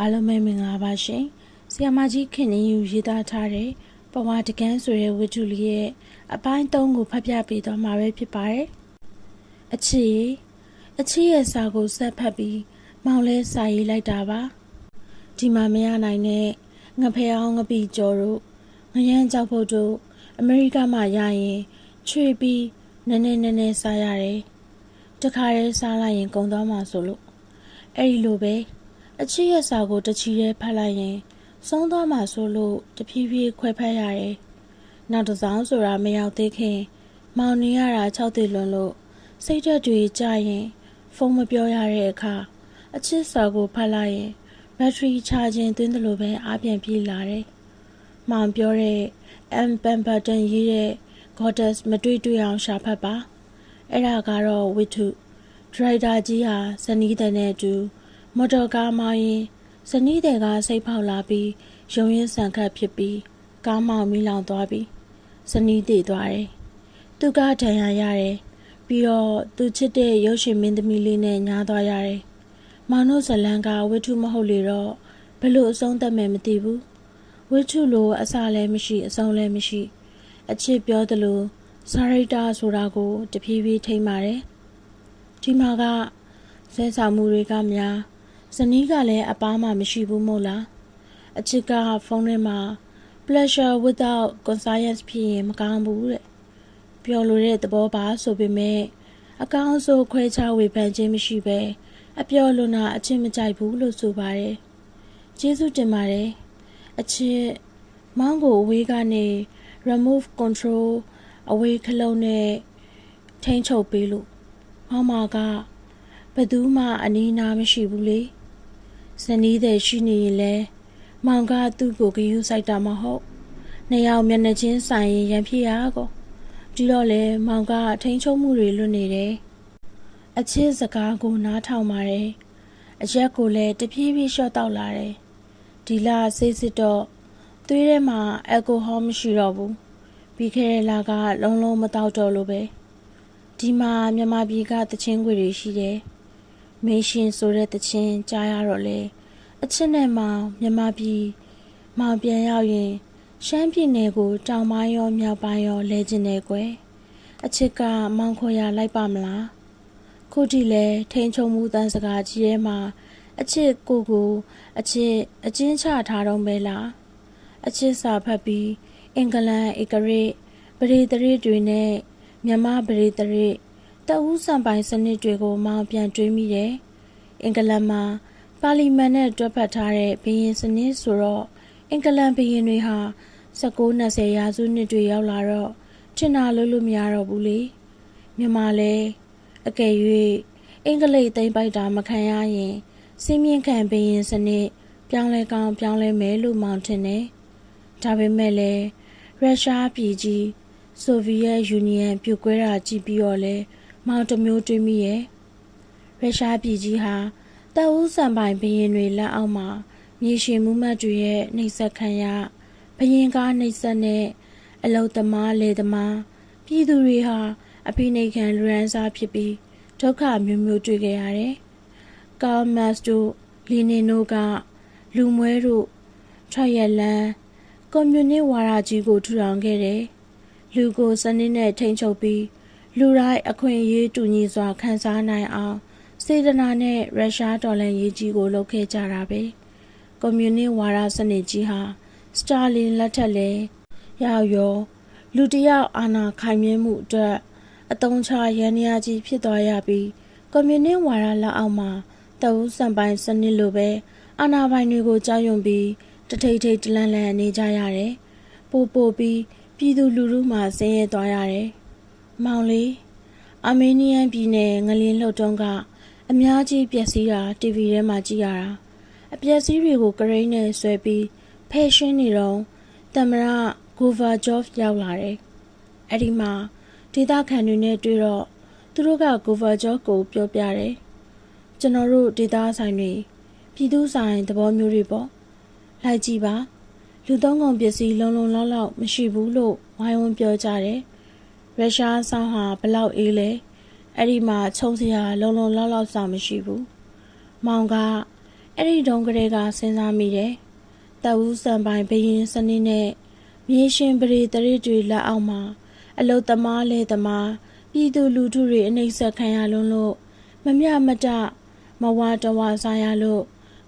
အားလုံးပဲမင်္ဂလာပါရှင်။ဆီယမကြီးခင်နေယူရေးသားထားတဲ့ပဝါတကန်းဆိုတဲ့ဝတ္ထုလေးရဲ့အပိုင်း၃ကိုဖတ်ပြပေးသွားမှာပဲဖြစ်ပါတယ်။အချီအချီရဲ့စာကိုဆက်ဖတ်ပြီးမောင်လဲစာရေးလိုက်တာပါ။ဒီမှာမရနိုင်တဲ့ငဖဲအောင်ငပိကျော်တို့ငရမ်းကြောက်ဖို့တို့အမေရိကမှာရရင်ချွေပြီးနည်းနည်းနည်းနည်းစားရတယ်။တခါတည်းစားလိုက်ရင်ကုန်သွားမှာဆိုလို့အဲ့ဒီလိုပဲ အချစ်ရဲ့စာကိုတချီရဲဖတ်လိုက်ရင်ဆုံးသွားမှဆိုလို့တဖြည်းဖြည်းခွဲဖက်ရတယ်။နောက်တစ်စောင်းဆိုတာမရောက်သေးခင် မောင်နေရတာ၆သိလွန်လို့စိတ်ဓာတ်တွေကြရင် ဖုန်းမပြောရတဲ့အခါအချစ်စာကိုဖတ်လိုက်ရင်ဘက်ထရီချခြင်းသွင်းတယ်လို့ပဲအားပြန်ပြေးလာတယ်။မောင်ပြောတဲ့ M Pemberton ရေးတဲ့ Goddess မတွေ့တွေ့အောင်ရှာဖတ်ပါ။အဲ့ဒါကတော့ဝိထုဒရိုက်တာကြီးဟာဇနီးတဲ့နဲ့အတူ မော်တော်ကားမောင်းရင်ဇနီးတဲ့ကစိတ်ဖောက်လာပြီးရုံရင်းဆန်ခတ်ဖြစ်ပြီးကားမောင်းမိလောင်သွားပြီးဇနီးတည်သွားတယ်။သူကဒဏ်ရာရတယ်။ပြီးတော့သူချစ်တဲ့ရုပ်ရှင်မင်းသမီးလေးနဲ့ညားသွားရတယ်။မောင်တို့ဇလန်ကဝိထုမဟုတ်လေတော့ဘယ်လိုအဆုံးသတ်မယ်မသိဘူး။ဝိထုလိုအစလည်းမရှိအဆုံးလည်းမရှိအချစ်ပြောသလိုစာရိတ္တဆိုတာကိုတဖြည်းဖြည်းထိမ့်ပါတယ်။ဒီမှာကဆဲဆောင်မှုတွေကများ ဇနီးကလည်းအပားမှမရှိဘူးမို့လားအချစ်ကဖုန်းထဲမှာ pleasure without conscience ဖြစ်ရင်မကောင်းဘူးတဲ့ပြောလို့တဲ့သဘောပါဆိုပေမဲ့အကောင်းဆုံးခွဲခြားဝေဖန်ခြင်းမရှိပဲအပြောလွန်တာအချစ်မကြိုက်ဘူးလို့ဆိုပါတယ်ကျေးဇူးတင်ပါတယ်အချစ်မောင်းကိုအဝေးကနေ remove control အဝေးခလုံးနဲ့ထိန်းချုပ်ပေးလို့မောင်မာကဘယ်သူမှအနီးနားမရှိဘူးလေ ဇနီးတဲ့ရှိနေရင်လဲမောင်ကသူ့ကိုဂယုစိုက်တာမဟုတ်နှစ်ယောက်မျက်နှာချင်းဆိုင်ရင်ရံဖြစ်ရကောဒီတော့လေမောင်ကထိန်ချုံမှုတွေလွတ်နေတယ်အချစ်စကားကိုနားထောင်ပါတယ်အရက်ကိုလည်းတပြေးပြေးလျှော့တောက်လာတယ်ဒီလစိတ်စစ်တော့သွေးထဲမှာအယ်ကိုဟောမရှိတော့ဘူးပြီးခဲ့တဲ့လကလုံးလုံးမတောက်တော့လို့ပဲဒီမှာမြန်မာပြည်ကတချင်းခွေတွေရှိတယ် မင်းရှင်ဆိုတဲ့တချင်းကြားရတော့လေအချစ်နဲ့မောင်မြန်မာပြည်မောင်ပြန်ရောက်ရင်ရှမ်းပြည်နယ်ကိုတောင်ပိုင်းရောမြောက်ပိုင်းရောလဲကျင်တယ်ကွယ်အချစ်ကမောင်ခေါ်ရလိုက်ပါမလားခုထိလဲထိန်ချုံမှုတန်စကားကြီးထဲမှာအချစ်ကိုကိုအချစ်အချင်းချထားတော့မဲလားအချစ်စာဖတ်ပြီးအင်္ဂလန်ဧကရိပရိသရိတွေနဲ့မြန်မာပရိသရိ တအူးစံပိုင်စနစ်တွေကိုမောင်ပြန်တွေးမိတယ်။အင်္ဂလန်မှာပါလီမန်နဲ့တွဲဖက်ထားတဲ့ဘရင်စနစ်ဆိုတော့အင်္ဂလန်ဘရင်တွေဟာ19-20ရာစုနှစ်တွေရောက်လာတော့ချင်တာလို့လို့မရတော့ဘူးလေ။မြန်မာလဲအကယ်၍အင်္ဂလိပ်သိမ့်ပိုက်တာမခံရရင်စီးမြင့်ခံဘရင်စနစ် ပြောင်းလဲကောင်းပြောင်းလဲမယ်လို့မောင်ထင်တယ်။ဒါပေမဲ့လည်းရုရှားပြည်ကြီးဆိုဗီယက်ယူနီယံပြိုကွဲတာကြည့်ပြီးတော့လဲ မောင်တစ်မျိုးတွေးမိရဲ့ရုရှားပြည်ကြီးဟာတပ်ဦးစံပိုင်ဘရင်တွေလက်အောက်မှာမြေရှင်မှုမှတ်တွေရဲ့နှိပ်စက်ခံရဘရင်ကားနှိပ်စက်နဲ့အလုသမားလေသမားပြည်သူတွေဟာအဖိနှိတ်ခံလူရန်စားဖြစ်ပြီးဒုက္ခမျိုးမျိုးတွေ့ကြရတယ်။ကာမတ်တို့လီနင်တို့ကလူမွဲတို့ထရယလန်ကွန်မြူနစ်ဝါဒကြီးကိုထူထောင်ခဲ့တယ်။လူကိုစနစ်နဲ့ထိန်းချုပ်ပြီး လူတိုင်းအခွင့်အရေးတူညီစွာခံစားနိုင်အောင်စေတနာနဲ့ရုရှားဒေါ်လာရေးကြီးကိုလုပ်ခဲ့ကြတာပဲ။ကွန်မြူနစ်ဝါဒစနစ်ကြီးဟာစတာလင်လက်ထက်လဲရောက်ရော လူတယောက်အာဏာခိုင်မြဲမှုအတွက်အတုံးချရန်ရာကြီးဖြစ်သွားရပြီးကွန်မြူနစ်ဝါဒလက်အောက်မှာတအူးစံပိုင်စနစ်လိုပဲအာဏာပိုင်တွေကိုကြောက်ရွံ့ပြီးတထိတ်ထိတ်တလန့်လန့်နေကြရတယ်။ပို့ပို့ပြီးပြည်သူလူထုမှဆင်းရဲသွားရတယ်။ မောင်လေးအာမေးနီးယန်ပြည်နယ်ငလင်းလှုပ်တုံးကအများကြီးပျက်စီးတာ TV ထဲမှာကြည့်ရတာအပျက်စီးတွေကိုကရိန်းနဲ့ဆွဲပြီးဖဲရှင်းနေတော့တမရဂိုဗာဂျော့ဖ်ရောက်လာတယ်။အဲ့ဒီမှာဒေသခံတွေနဲ့တွေ့တော့သူတို့ကဂိုဗာဂျော့ကိုပြောပြတယ်။ကျွန်တော်တို့ဒေသဆိုင်တွေပြည်သူဆိုင်သဘောမျိုးတွေပေါ့။လိုက်ကြည့်ပါလူသုံးကုန်ပစ္စည်းလုံးလုံးလောက်လောက်မရှိဘူးလို့ဝိုင်းဝန်းပြောကြတယ်။ ရုရှားဆောင်ဟာဘလောက်အေးလဲ။အဲ့ဒီမှာခြုံစရာလုံးလုံးလောက်လောက်စာမရှိဘူး။မောင်ကအဲ့ဒီတုန်းကလေးကစဉ်းစားမိတယ်။တပ်ဦးစံပိုင်ဘရင်စနစ်နဲ့မြေရှင်ပရိတရိတွေလက်အောက်မှာအလုတ်သမားလေသမားပြည်သူလူထုတွေအနှိမ့်ဆက်ခံရလွန်းလို့မမျှမတမဝတဝစားရလို့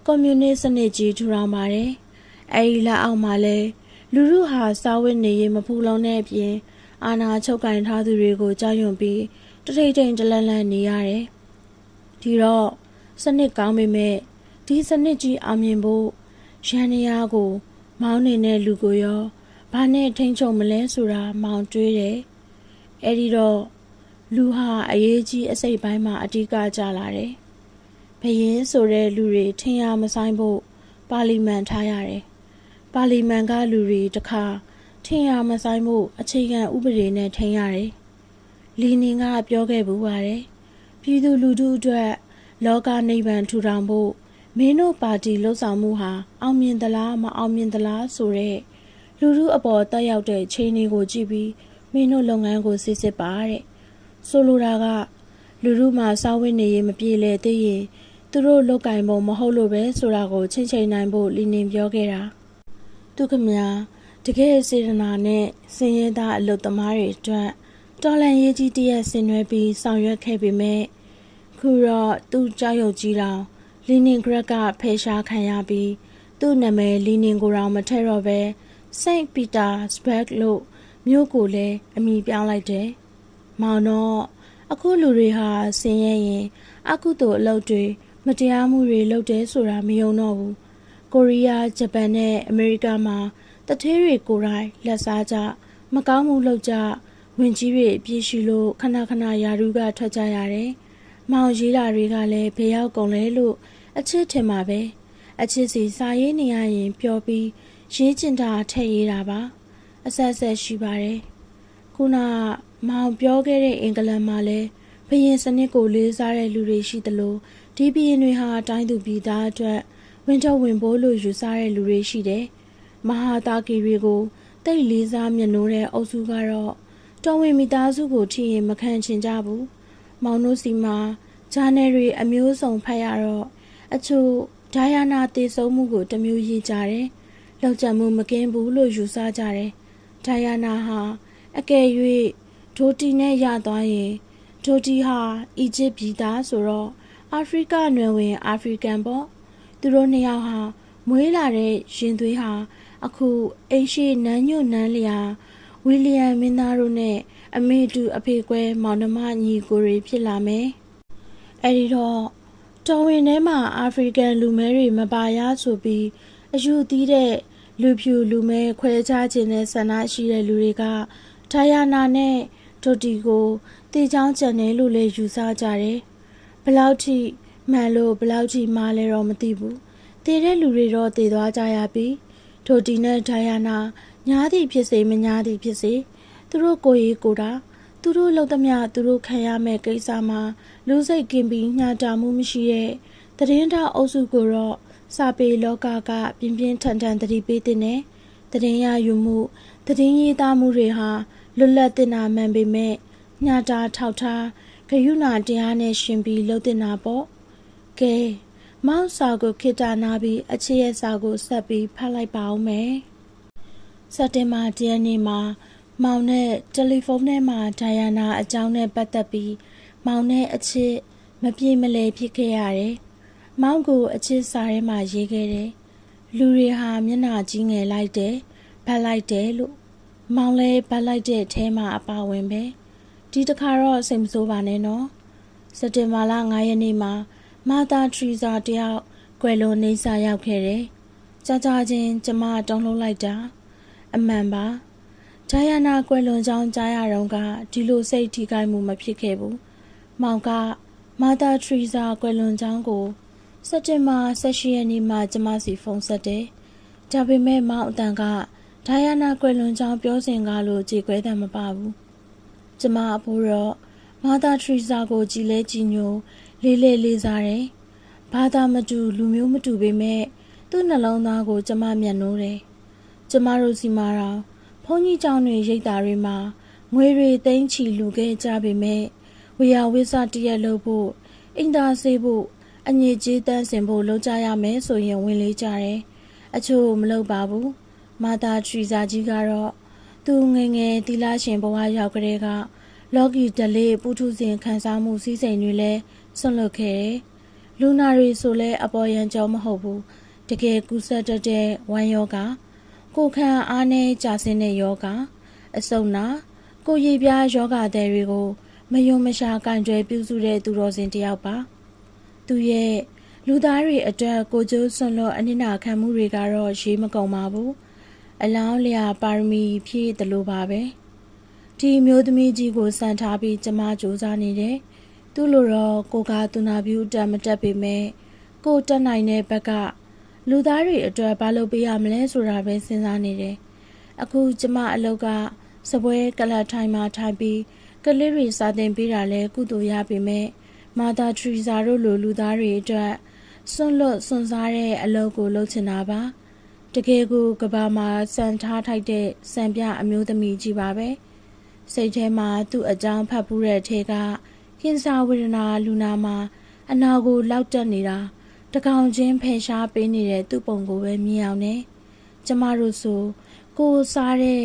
ကွန်မြူနစ်စနစ်ကြီးထူထောင်ပါတယ်။အဲဒီလက်အောက်မှာလဲလူထုဟာစာဝတ်နေရေးမဖူလုံတဲ့အပြင် အာဏာချုပ်ကင်ထားသူတွေကိုကြောက်ရွံ့ပြီးတထိတ်ထိန်တလန့်လန့်နေရတယ်။ဒီတော့စနစ်ကောင်းပေမဲ့ဒီစနစ်ကြီးအောင်မြင်ဖို့ရန်နေရကို မောင်းနေတဲ့လူကိုရောဘာနဲ့ထိန်ချုံမလဲဆိုတာမောင်တွေးတယ်။အဲဒီတော့လူဟာအရေးကြီးအစိတ်ပိုင်းမှာအဓိကကြလာတယ်။ဘယင်းဆိုတဲ့လူတွေထင်ရမဆိုင်ဖို့ပါလီမန်ထားရတယ်။ပါလီမန်ကလူတွေတခါ ထင်ရမဆိုင်ဖို့အခြေခံဥပဒေနဲ့ထိန်ရတယ်။လီနင်ကပြောခဲ့ဘူးပါတယ်။ပြည်သူလူထုအတွက် လောကနိဗ္ဗာန်ထူထောင်ဖို့မင်းတို့ပါတီလှုပ်ဆောင်မှုဟာအောင်မြင်သလားမအောင်မြင်သလားဆိုတဲ့လူထုအပေါ်တက်ရောက်တဲ့ချိန်တွေကိုကြည့်ပြီးမင်းတို့လုပ်ငန်းကိုစစ်စစ်ပါတဲ့ဆိုလိုတာက လူထုမှာစောင်းဝင်းနေရင်မပြေလေသေးရင်သူတို့လုတ်ကင်ဖို့မဟုတ်လို့ပဲဆိုတာကိုချိန်ချိန်နိုင်ဖို့လီနင်ပြောခဲ့တာသူခမညာ တကယ်စေတနာနဲ့စင်ရဲသားအလုတ်သမားတွေအတွက်တော်လန်ရေးကြီးတရက်ဆင်နွှဲပြီးဆောင်ရွက်ခဲ့ပေမဲ့ခုတော့သူ့ကြောက်ရွံ့ကြီးတောင်လီနင်ဂရက်ကဖယ်ရှားခံရပြီးသူ့နာမည်လီနင်ကိုတောင်မထည့်တော့ပဲစိန့်ပီတာစဘက်လို့မြို့ကိုလည်းအမည်ပြောင်းလိုက်တယ်။မောင်တော့အခုလူတွေဟာဆင်းရဲရင် အကုသိုလ်အလုပ်တွေမတရားမှုတွေလုပ်တယ်ဆိုတာမယုံတော့ဘူး။ကိုရီးယား၊ဂျပန်နဲ့အမေရိကမှာ တထဲတွေကိုယ်တိုင်လက်စားကြမကောင်းမှုလုပ်ကြဝင်ကြီးတွေအပြည့်ရှိလို့ခဏခဏယာရုကထွက်ကြရတယ်။မောင်ရေးတာတွေကလည်းဘေးရောက်ကုန်လဲလို့အချစ်ထင်ပါပဲ။အချစ်စီစာရေးနေရရင်ပျော်ပြီးရေးကျင်တာထည့်ရေးတာပါအဆက်ဆက်ရှိပါတယ်ခုနမောင်ပြောခဲ့တဲ့အင်္ဂလန်မှာလည်းဘရင်စနစ်ကိုလေးစားတဲ့လူတွေရှိသလိုဒီဘရင်တွေဟာတိုင်းသူပြည်သားအတွက်ဝင်တော့ဝင်ပိုးလို့ယူဆတဲ့လူတွေရှိတယ် မဟာတာကီတွေကိုတိတ်လေးစားမျက်နှိုးတဲ့အုပ်စုကတော့တော်ဝင်မိသားစုကိုထိရင်မခံချင်ကြဘူးမောင်တို့စီမှာဂျာနယ်တွေအမျိုးစုံဖတ်ရတော့အချို့ဒိုင်ယာနာတည်ဆုံမှုကိုတမျိုးရေးကြတယ်လောက်ကျမှုမကင်းဘူးလို့ယူဆကြတယ်။ဒိုင်ယာနာဟာအကယ်၍ဒိုတီနဲ့ရသွားရင်ဒိုတီဟာအီဂျစ်ပြည်သားဆိုတော့အာဖရိကနွယ်ဝင်အာဖရိကန်ပေါ့။သူတို့နှစ်ယောက်ဟာမွေးလာတဲ့ရင်သွေးဟာ အခုအိမ်ရှိနန်းညွတ်နန်းလျာဝီလီယံမင်းသားတို့နဲ့အမေတူအဖေကွဲမောင်နှမညီကိုတွေဖြစ်လာမယ်။အဲဒီတော့တော်ဝင်ထဲမှာအာဖရိကန်လူမဲတွေမပါရဆိုပြီးအယူသီးတဲ့လူဖြူလူမဲခွဲခြားခြင်းနဲ့ဆန္ဒရှိတဲ့လူတွေကဒါယာနာနဲ့ဒိုတီကိုတေချောင်းကျန်တယ်လို့လည်းယူဆကြတယ်။ဘလောက်ထိမှန်လို့ဘလောက်ထိမှားလဲတော့မသိဘူး။တည်တဲ့လူတွေတော့တည်သွားကြရပြီ။ ဒိုတီနဲ့ဒါယာနာညားသည်ဖြစ်စေမညားသည်ဖြစ်စေသူတို့ကိုရေးကိုတာသူတို့လုံသမျှသူတို့ခံရမယ့်ကိစ္စမှာလူစိတ်ကင်ပြီးညှာတာမှုမရှိတဲ့သတင်းထောက်အုပ်စုကိုတော့စာပေလောကကပြင်းပြင်းထန်ထန်သတိပေးတဲ့နဲ့တည်ရယူမှုတည်ရေးသားမှုတွေဟာလွတ်လပ်တင်နာမှန်ပေမဲ့ညတာထောက်ထားဂယုဏတရားနဲ့ရှင်ပြီးလှုပ်တင်နာပေါ့ကဲ မောက်စာကိုခိတာနာပြီးအချစ်ရဲ့စာကိုဆက်ပြီးဖတ်လိုက်ပါဦးမယ်စက်တင်ဘာ10ရက်နေ့မှာမောင်နဲ့တယ်လီဖုန်းထဲမှာဒိုင်ယာနာအကြောင်းနဲ့ပတ်သက်ပြီးမောင်နဲ့အချစ်မပြေမလည်ဖြစ်ခဲ့ရတယ်။မောင်ကိုအချစ်စာထဲမှာရေးခဲ့တယ်။လူတွေဟာမျက်နှာကြီးငယ်လိုက်တယ်။ဗတ်လိုက်တယ်လို့မောင်လည်းဗတ်လိုက်တဲ့အထဲမှာအပါဝင်ပဲ။ဒီတစ်ခါတော့စိတ်မဆိုးပါနဲ့နော်။စက်တင်ဘာလ9ရက်နေ့မှာ မာသာထရီဇာတယောက်ကွယ်လွန်နေစာရောက်ခဲ့တယ်။ကြာကြာချင်းကျမတုံးလုံးလိုက်တာအမှန်ပါ။ဂျာယာနာကွယ်လွန်ကြောင်းကြားရတော့ကဒီလိုစိတ်ထိခိုက်မှုမဖြစ်ခဲ့ဘူး။မောင်ကမာသာထရီဇာကွယ်လွန်ကြောင်းကိုစက်တင်ဘာ18ရက်နေ့မှကျမစီဖုန်းဆက်တယ်။ဒါပေမဲ့မောင်အတန်ကဒိုင်ယာနာကွယ်လွန်ကြောင်းပြောစဉ်ကားလို့ကြေကွဲတယ်မပါဘူး။ကျမအဖိုးတော့မာသာထရီဇာကိုကြည်လဲကြည်ညို လေးလေးလေးစားတယ်။ဘာသာမတူလူမျိုးမတူပေမဲ့သူ့နှလုံးသားကို ကျမမျက်နှိုးတယ်။ကျမတို့စီမာတော့ဘုန်းကြီးကျောင်းတွေရိတ်တာတွေမှာငွေတွေသိမ်းချီလူခဲ့ကြပေမဲ့ဝေယဝိဆတရက်လို့ဖို့အင်တာစေးဖို့အညစ်အကြေးတန်းစင်ဖို့လုပ်ကြရမယ်ဆိုရင်ဝင်လေးကြတယ်အချို့မလုပ်ပါဘူးမာတာထရီဇာကြီးကတော့သူငယ်ငယ်တီလာရှင်ဘဝရောက်ကလေးက လော်ဂီဒလေးပုထုဇဉ်ခန်းစားမှုစည်းစိမ်တွေလည်းဆွန့်လွတ်ခဲ့တယ်လူနာတွေဆိုလဲအပေါ်ယံကြောမဟုတ်ဘူးတကယ်ကူးစက်တတ်တဲ့ဝမ်းယောဂကိုယ်ခံအားနဲ့ကြာဆင်းတဲ့ယောဂအဆုတ်နာကိုယ်ရည်ပြားယောဂတဲ့တွေကိုမယုံမရှာကင်တွယ်ပြုစုတဲ့သူတော်စင်တစ်ယောက်ပါသူရဲ့လူသားတွေအတွက်ကိုကျိုးဆွန်လို့အနိနာခံမှုတွေကတော့ရေးမကုန်ပါဘူးအလောင်းလျာပါရမီဖြည့်တယ်လို့ပါပဲ ဒီမျိုးသမီးကြီးကိုစံထားပြီးကျမစူးစမ်းနေတယ်သူ့လိုတော့ကိုကသူနာပြုတက်မတက်ပေမဲ့ကိုတက်နိုင်တဲ့ဘက်ကလူသားတွေအတွက်ဘာလုပ်ပေးရမလဲဆိုတာပဲစဉ်းစားနေတယ်အခုကျမအလုပ်ကစပွဲကလတ်ထိုင်မှာထိုင်ပြီးကလေးတွေစာသင်ပေးတာလဲကုသိုလ်ရပေမဲ့မာတာထရီဇာတို့လိုလူသားတွေအတွက်စွန့်လွတ်စွန့်စားတဲ့အလုပ်ကိုလုပ်ချင်တာပါတကယ်ကိုကဘာမှာစံထားထိုက်တဲ့စံပြအမျိုးသမီးကြီးပါပဲ စိတ်ထဲမှာသူ့အကြောင်းဖတ်ဖူးတဲ့ထဲကကင်ဆာဝေဒနာလူနာမှာအနာကိုလောက်တက်နေတာတကောင်ချင်းဖယ်ရှားပေးနေတဲ့သူ့ပုံကိုပဲမြင်အောင်နဲ့ကျမတို့ဆိုကိုယ်စားတဲ့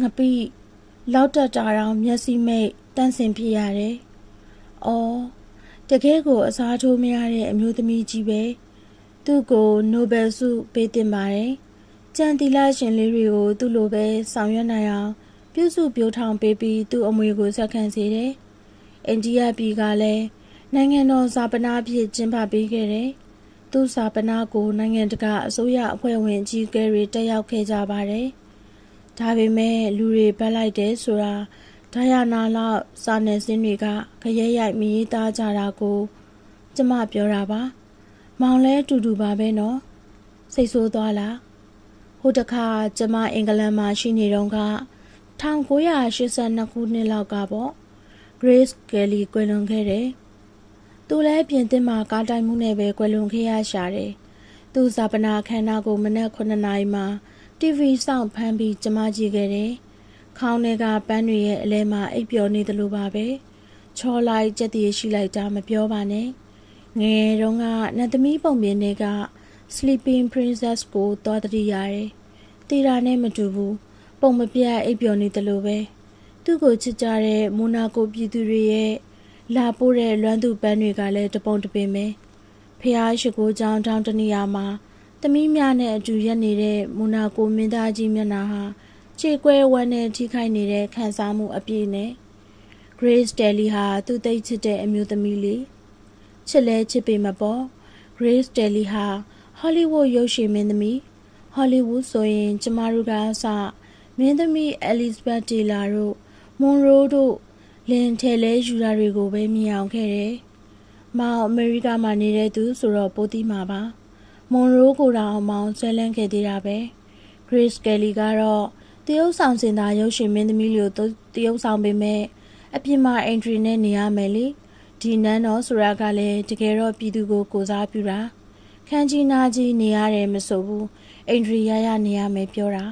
ငပိလောက်တက်တာတော့မျက်စိမိတ်တန့်စင်ဖြစ်ရတယ်။အော်တကယ်ကိုအစားထိုးမရတဲ့အမျိုးသမီးကြီးပဲ။သူ့ကိုနိုဘယ်ဆုပေးတင်ပါတယ်။ကြံတီလာရှင်လေးတွေကိုသူ့လိုပဲဆောင်ရွက်နိုင်အောင် ပြုစုပြောထောင်ပေးပြီးသူ့အမွေကိုဆက်ခံစေတယ်။အိန္ဒိယပြည်ကလည်းနိုင်ငံတော်စာပနာဖြစ်ကျင်းပပေးခဲ့တယ်။သူ့စာပနာကိုနိုင်ငံတကာအစိုးရအဖွဲ့ဝင်အကြီးအကဲတွေတက်ရောက်ခဲ့ကြပါတယ်။ဒါပေမဲ့လူတွေပတ်လိုက်တယ်ဆိုတာဒါရနာလောက်စာနယ်ဇင်းတွေကခရဲရိုက်မရေးသားကြတာကိုကျမပြောတာပါ။မောင်လဲတူတူပါပဲနော်။စိတ်ဆိုးသွားလား။ဟိုတခါကျမအင်္ဂလန်မှာရှိနေတော့က 1982ခုနှစ်လောက်ကပေါ့ Grace Kelly ကွယ်လွန်ခဲ့တယ်။သူလည်းပြင်သစ်မှာကားတိုင်မှုနဲ့ပဲကွယ်လွန်ခဲ့ရရှာတယ်။သူဇာပနာခန္ဓာကိုမနက်9နာရီမှာ TV စောင့်ဖမ်းပြီးကျမကြည့်ခဲ့တယ်။ခေါင်းထဲကပန်းတွေရဲ့အလဲမှာအိပ်ပျော်နေသလိုပါပဲ။ချောလိုက်ကြက်တည်ရှိလိုက်တာမပြောပါနဲ့။ငယ်ငယ်တုန်းကနတ်သမီးပုံပြင်တွေက Sleeping Princess ကိုသွားတတိရတယ်။တီတာနဲ့မတူဘူး။ ပုံမပြတ်အိပ်ပျော်နေသလိုပဲ။သူ့ကိုချစ်ကြတဲ့မိုနာကိုပြည်သူတွေရဲ့လာပို့တဲ့လွမ်းသူပန်းတွေကလည်းတပုံတပင်ပဲ။ဖះရှိခိုးကြောင်တောင်တနေရာမှာသမီးများနဲ့အတူရက်နေတဲ့မူနာကိုမင်းသားကြီးမျက်နှာဟာခြေကွဲဝမ်းနဲ့ထိခိုက်နေတဲ့ခံစားမှုအပြည့်နဲ့ Grace Daly ဟာသူ့သိချစ်တဲ့အမျိုးသမီးလေးချစ်လဲချစ်ပေမပေါ့ Grace Daly ဟာ Hollywood ရုပ်ရှင်မင်းသမီး Hollywood ဆိုရင်ကျမတို့ကအစ မင်းသမီး Elizabeth Taylor တို့ Monroe တို့လင်ထဲလဲယူတာတွေကိုပဲမြင်အောင်ခဲ့တယ်။မောင်အမေရိကမှာနေတဲ့သူဆိုတော့ပိုသိမှာပါ။မွန်ရိုးကိုတောင်မောင်ဆွဲလန်းခဲ့သေးတာပဲ Grace Kelly ကတော့တရုတ်ဆောင်စင်သာရုပ်ရှင်မင်းသမီးလိုတရုတ်ဆောင်ပေမဲ့အပြင်မှာအင်ထရီနဲ့နေရမယ်လေဒီနန်းတော်ဆိုတာကလည်းတကယ်တော့ပြည်သူကိုကိုစားပြုတာခန်းကြီးနာကြီးနေရတယ်မဆိုဘူးအင်ထရီရရနေရမယ်ပြောတာ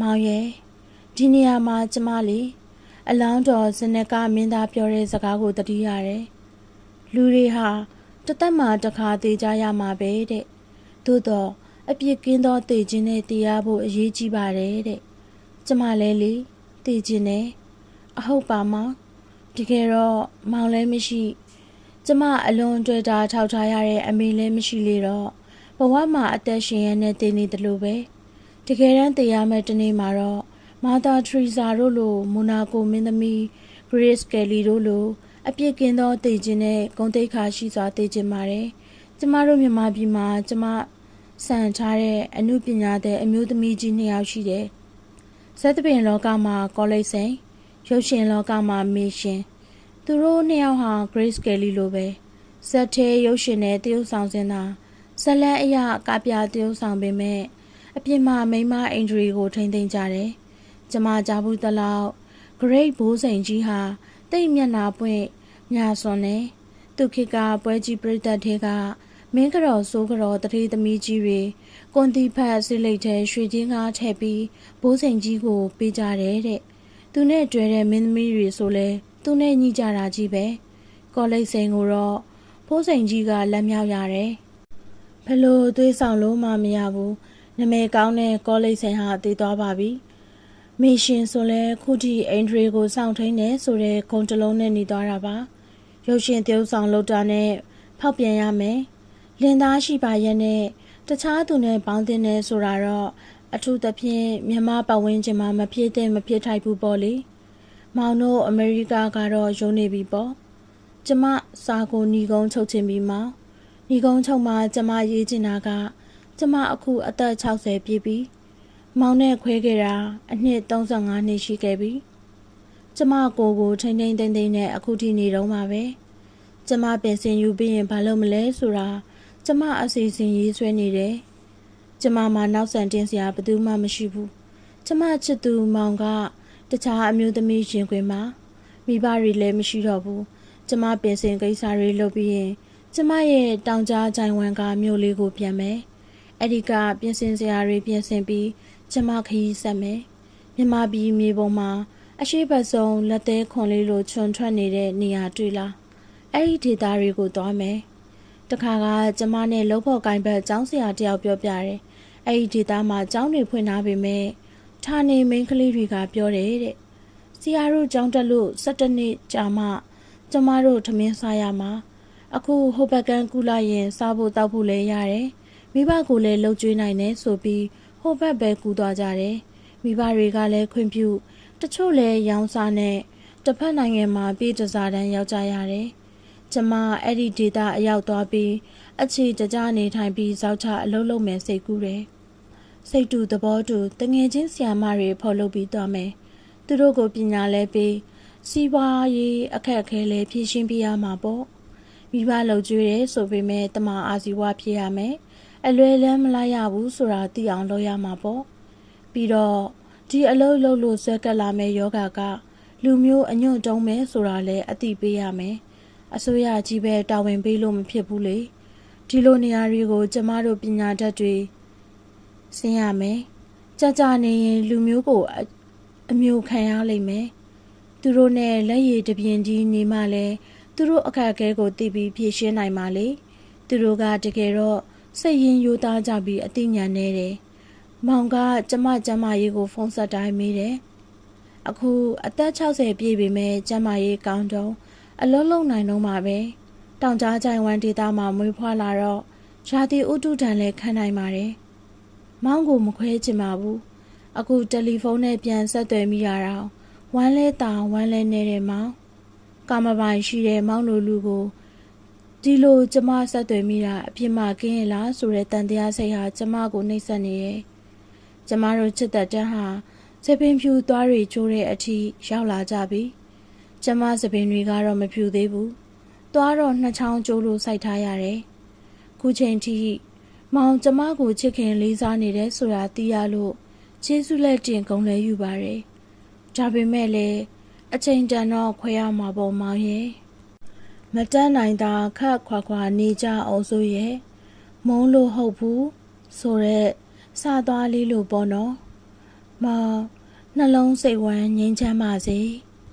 မောင်ရဲ့ဒီနေရာမှာကျမလေးအလောင်းတော်စနကမင်းသားပြောတဲ့စကားကိုတတိရတယ်လူတွေဟာတသက်မှတစ်ခါသေးကြရမှာပဲတဲ့သို့တော့အပြစ်ကင်းသောတည်ခြင်းနဲ့တရားဖို့အရေးကြီးပါတယ်တဲ့ကျမလဲလေတည်ခြင်းနဲ့အဟုတ်ပါမောင်တကယ်တော့မောင်လည်းမရှိကျမအလွန်တွေ့တာထောက်ထားရတဲ့အမေလည်းမရှိလေတော့ဘဝမှာအသက်ရှင်ရတဲ့တည်နေတယ်လို့ပဲ တကယ်တမ်းတည်ရမယ့်တနေ့မှာတော့မာသာထရီဇာတို့လိုမိုနာကိုမင်းသမီးဂရေးစ်ကယ်လီတို့လိုအပြစ်ကင်းသောတည်ခြင်းနဲ့ဂုဏ်သိက္ခာရှိစွာတည်ခြင်းပါတယ်ကျမတို့မြန်မာပြည်မှာကျမစံထားတဲ့အမှုပညာတဲ့အမျိုးသမီးကြီးနှစ်ယောက်ရှိတယ်။ဇက်သပင်လောကမှာကောလိပ်စိန်ရုပ်ရှင်လောကမှာမေရှင်သူတို့နှစ်ယောက်ဟာ Grace Kelly လိုပဲဇက်သေးရုပ်ရှင်နဲ့တရုပ်ဆောင်စင်တာဇလန်အရာကပြတရုပ်ဆောင်ပေမဲ့ အပြင်မှာမိန်းမအင်ဂျရီကိုထိမ့်သိမ့်ကြတယ်။ကျမကြားဘူးတလောက် Great ဘိုးစိန်ကြီးဟာတိတ်မျက်နာပွင့်မြာစွန်နဲ့သူခေတ်ကပွဲကြီးပြိသက်ထဲကမင်းကတော်စိုးကတော်တတိသမီးကြီးတွေကွန်တီဖတ်စစ်လိတ်ထဲရွှေချင်းကားထည့်ပြီးဘိုးစိန်ကြီးကိုပေးကြတယ်တဲ့သူနဲ့တွေ့တဲ့မင်းသမီးတွေဆိုလဲသူနဲ့ညှိကြတာကြီးပဲကောလိပ်စိန်ကိုတော့ဖိုးစိန်ကြီးကလက်မြောက်ရတယ်ဘလို့သွေးဆောင်လို့မှမရဘူး နမဲကောင်းတဲ့ကောလိပ်ဆိုင်ဟာတည်သွားပါပြီမေရှင်ဆိုလဲခုထိအင်ဒရီကိုစောင့်ထိန်နေဆိုတဲ့ဂုံတလုံးနဲ့နေသွားတာပါရုပ်ရှင်တရုပ်ဆောင်လောက်တာနဲ့ဖောက်ပြန်ရမယ်လင်သားရှိပါရဲ့နဲ့တခြားသူနဲ့ပေါင်းတင်နေဆိုတာတော့အထူးသဖြင့်မြန်မာပတ်ဝန်းကျင်မှာမဖြစ်တဲ့မဖြစ်ထိုက်ဘူးပေါ့လေမောင်တို့အမေရိကကတော့ယုံနေပြီပေါ့ကျမစာကိုညီကုန်းချုပ်ချင်းပြီးမောင်ညီကုန်းချုပ်မှာကျမရေးချင်တာက ကျမအခုအသက်60ပြည့်ပြီမောင်နဲ့ခွဲခဲ့တာအနှစ်35နှစ်ရှိခဲ့ပြီကျမကိုကိုထိမ့်ထိမ့်သိမ့်သိမ့်နဲ့အခုထိနေတော့မှာပဲကျမပင်စင်ယူပြီးရင်ဘာလုပ်မလဲဆိုတာကျမအစီအစဉ်ရေးဆွဲနေတယ်ကျမမှာနောက်ဆန်တင်းစရာဘယ်သူမှမရှိဘူးကျမချစ်သူမောင်ကတခြားအမျိုးသမီးရင်ခွင်မှာမိဘတွေလည်းမရှိတော့ဘူးကျမပင်စင်ကိစ္စတွေလုပ်ပြီးရင်ကျမရဲ့တောင်ကြားဂျိုင်ဝမ်ကမြို့လေးကိုပြန်မယ် အဲ့ဒီကပြင်ဆင်စရာတွေပြင်ဆင်ပြီးကျမခရီးဆက်မယ်မြမပြည်မြေပေါ်မှာအရှိတ်ဆုံးလက်သေးခွန်လေးလိုချွန်ထွက်နေတဲ့နေရာတွေ့လားအဲ့ဒီဒေသတွေကိုသွားမယ်တခါကကျမနဲ့လှုပ်ဖို့ကင်ဘက်ចောင်းဆရာတယောက်ပြောပြတယ်အဲ့ဒီဒေသမှာចောင်းတွေဖွင့်ထားပေမဲ့ဌာနေမိန်းကလေးတွေကပြောတယ်တဲ့ဆရာတို့ចောင်းတက်လို့17နှစ်ကြာမှကျမတို့ထမင်းစားရမှာအခုဟိုဘက်ကန်ကူလာရင်စားဖို့တောက်ဖို့လည်းရတယ် မိဘကိုလည်းလှုပ်ကြွေးနိုင်တယ်ဆိုပြီးဟိုဘက်ပဲကူသွားကြတယ်မိဘတွေကလည်းခွင့်ပြုတချို့လည်းရောင်းစားနဲ့တစ်ဖက်နိုင်ငံမှာပြည်တစားတန်းရောက်ကြရတယ်ကျမအဲ့ဒီဒေတာအရောက်သွားပြီးအခြေတကြနေထိုင်ပြီးဇောက်ချအလုပ်လုပ်မယ်စိတ်ကူးတယ်စိတ်တူသဘောတူတငယ်ချင်းဆီယာမတွေဖော်လုပ်ပြီးသွားမယ်သူတို့ကိုပညာလဲပေးစီးပွားရေးအခက်အခဲလည်းဖြည့်ရှင်းပြရမှာပေါ့မိဘလှုပ်ကြွေးတယ်ဆိုပေမဲ့တမအာဇီဝဖြစ်ရမယ် အလွယ်လန်းမလိုက်ရဘူးဆိုတာသိအောင်လုပ်ရမှာပေါ့ပြီးတော့ဒီအလုပ်လုပ်လို့ဆွဲကပ်လာမဲ့ယောဂကလူမျိုးအညွန့်တုံးမယ်ဆိုတာလည်းအသိပေးရမယ်အစိုးရကြီးပဲတာဝန်ပေးလို့မဖြစ်ဘူးလေဒီလိုနေရာတွေကို ကျမတို့ပညာတတ်တွေဆင်းရမယ်ကြကြနေရင်လူမျိုးကိုအအမျိုးခံရလိမ့်မယ်သူတို့နဲ့လက်ရည်တပြင်းကြီးနေမှလဲသူတို့အခက်အခဲကိုသိပြီးဖြေရှင်းနိုင်ပါလေသူတို့ကတကယ်တော့ စိတ်ရင်းရိုးသားကြပြီးအသိဉာဏ်နဲ့တယ်မောင်ကကျမကျမရေးကို ဖုန်းဆက်တိုင်းမိတယ်အခုအသက်60ပြည့်ပြီမဲ့ကျမရေးကောင်းတော့အလုံးလုံးနိုင်တော့မှာပဲတောင်ကြားကြိုင်ဝမ်ဒေတာမှာမွေးဖွားလာတော့ရာသီဥတုတန်လည်းခံနိုင်ပါတယ်မောင်ကိုမခွဲချင်ပါဘူးအခုတယ်လီဖုန်းနဲ့ပြန်ဆက်သွယ်မိရတာဝမ်းလဲတာဝမ်းလဲနေတဲ့မောင်ကာမပိုင်ရှိတဲ့မောင်လိုလူကို ဒီလိုကျမဆက်သွယ်မိတာအပြစ်မကင်းရလားဆိုတဲ့တန်တရားစိတ်ဟာကျမကိုနှိပ်စက်နေရဲ့ကျမတို့ချစ်တဲ့တန်းဟာစပင်ဖြူသွားတွေကျိုးတဲ့အထိရောက်လာကြပြီကျမစပင်တွေကတော့မဖြူသေးဘူးသွားတော့နှစ်ချောင်းကျိုးလို့စိုက်ထားရတယ်ခုချိန်ထိမောင်ကျမကိုချစ်ခင်လေးစားနေတယ်ဆိုတာသိရလို့ကျေးဇူးလက်တင်ကုန်လဲယူပါတယ်။ဒါပေမဲ့လည်းအချိန်တန်တော့ခွဲရမှာပေါ့မောင်ရဲ့။ မတန်းနိုင်တာခက်ခွာခွာနေကြအောင်ဆိုရဲ့မုန်းလို့ဟုတ်ဘူးဆိုတော့စသွားလေးလို့ပေါ့နော်။မောင်နှလုံးစိတ်ဝမ်းငြိမ်းချမ်းပါစေ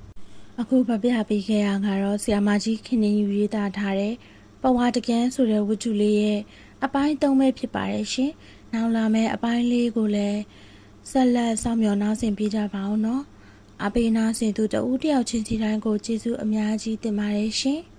။အခုဗပြပေးခဲ့ရကတော့ဆီယာမကြီးခင်နေယူရေးသားထားတဲ့ပဝါတကန်းဆိုတဲ့ဝတ္ထုလေးရဲ့အပိုင်း၃ပဲဖြစ်ပါတယ်ရှင်။နောက်လာမယ့်အပိုင်းလေးကိုလည်းဆက်လက်စောင့်မျှော်နားဆင်ပေးကြပါအောင်နော်အပေးနာဆင်သူတဦးတယောက်ချင်းစီတိုင်းကိုကျေးဇူးအများကြီးတင်ပါတယ်ရှင်။